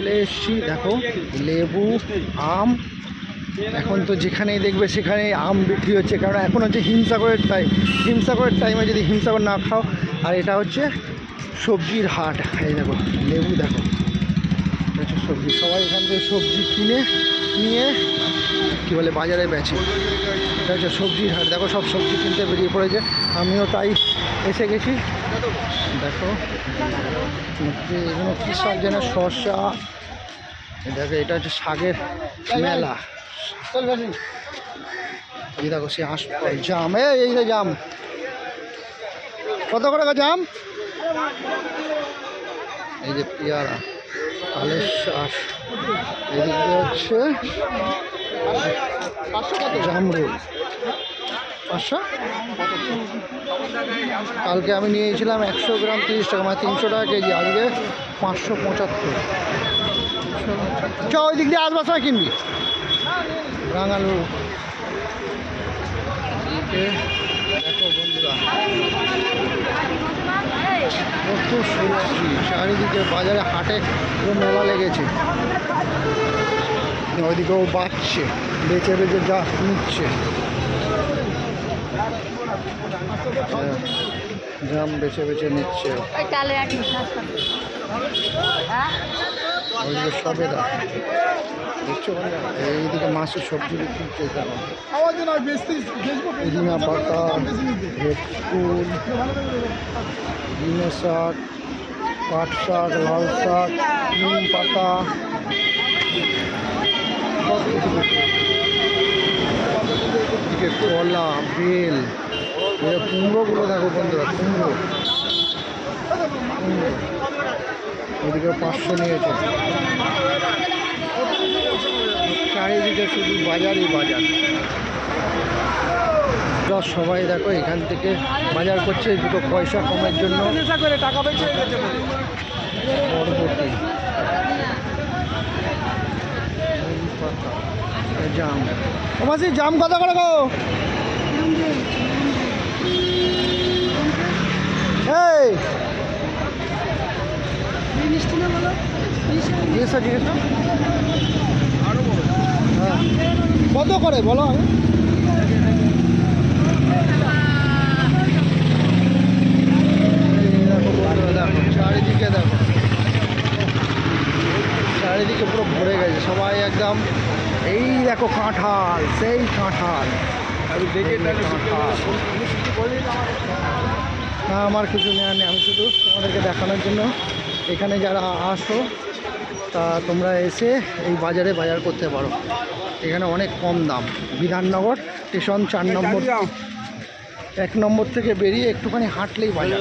চলে এসছি, দেখো, লেবু, আম। এখন তো যেখানেই দেখবে সেখানে আম বিক্রি হচ্ছে কারণ এখন হচ্ছে হিমসাগরের টাইম হিমসাগরের টাইমে যদি হিমসাগর না খাও, আর এটা হচ্ছে সবজির হাট। এই দেখো, লেবু দেখো। সবজি। সবাই এখান থেকে সবজি কিনে নিয়ে কী বলে বাজারে বেচে। এটা হচ্ছে সবজির হাট। দেখো সব সবজি কিনতে বেরিয়ে পড়েছে। আমিও তাই এসে গেছি। দেখো এগুলো কী সব যেন শসা। দেখো, এটা হচ্ছে শাকের মেলা। এই দেখো, সে আস জাম, এই যে জাম। কত করে জাম? এই যে পেয়ারা। হচ্ছে পাঁচশো? কালকে আমি নিয়েছিলাম একশো গ্রাম তিরিশ টাকা মানে তিনশো টাকা কেজি, আজকে পাঁচশো পঁচাত্তর। চ ওই দিক দিয়ে আসবার সময় কিনবি? রাঙালু এদিকে দেখো বন্ধুরা কত সবজি চারিদিকে বাজারে হাটে পুরো মেলা লেগেছে ওইদিকেও বাঁচছে বেঁচে বেঁচে যা নিচ্ছে জাম বেছে বেছে নিচ্ছে ওই চালে রাখি ওইদিকে সবেদা দেখছ এইদিকে মাছের সবজি বিক্রি দেখো পাতা হেডফুল শাক পাট শাক লাল শাক নিম পাতা। সব। এদিকে কলা বেল কুমড়োগুলো দেখো বন্ধুরা কুমড়ো। কুমড়ো। ওদিকে পাঁচশো নিয়েছে। চারিদিকে শুধু বাজারই বাজার। সবাই দেখো এখান থেকে বাজার করছে দুটো পয়সা কমের জন্য। টাকা জাম। মাসি জাম করে গো এই জিজ্ঞেসা জিজ্ঞেসা হ্যাঁ। কত করে বলো আমি দেখো চারিদিকে দেখো। চারিদিকে পুরো ভরে গেছে। সবাই একদম এই দেখো কাঁঠাল সেই কাঁঠাল। না আমার কিছু নেওয়ার নেই। আমি শুধু তোমাদেরকে দেখানোর জন্য এখানে যারা আসো তা তোমরা এসে এই বাজারে বাজার করতে পারো। এখানে অনেক কম দাম। বিধাননগর স্টেশন চার নম্বর এক নম্বর থেকে বেরিয়ে একটুখানি হাঁটলেই বাজার।